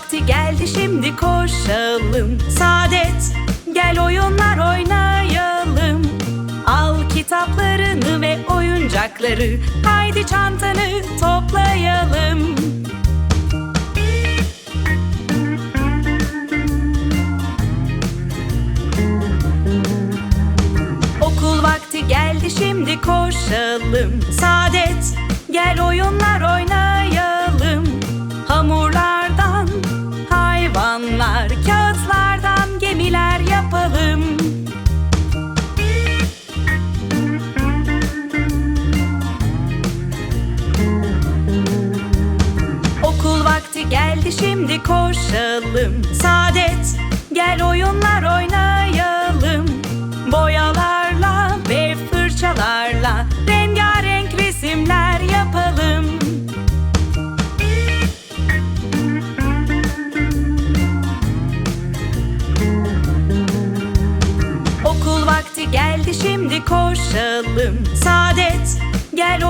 vakti geldi şimdi koşalım. Saadet gel oyunlar oynayalım. Al kitaplarını ve oyuncakları Haydi çantanı toplayalım. Okul vakti geldi şimdi koşalım. Saadet geldi şimdi koşalım. Saadet gel oyunlar oynayalım. Boyalarla ve fırçalarla Rengarenk resimler yapalım. Okul vakti geldi şimdi koşalım. Saadet gel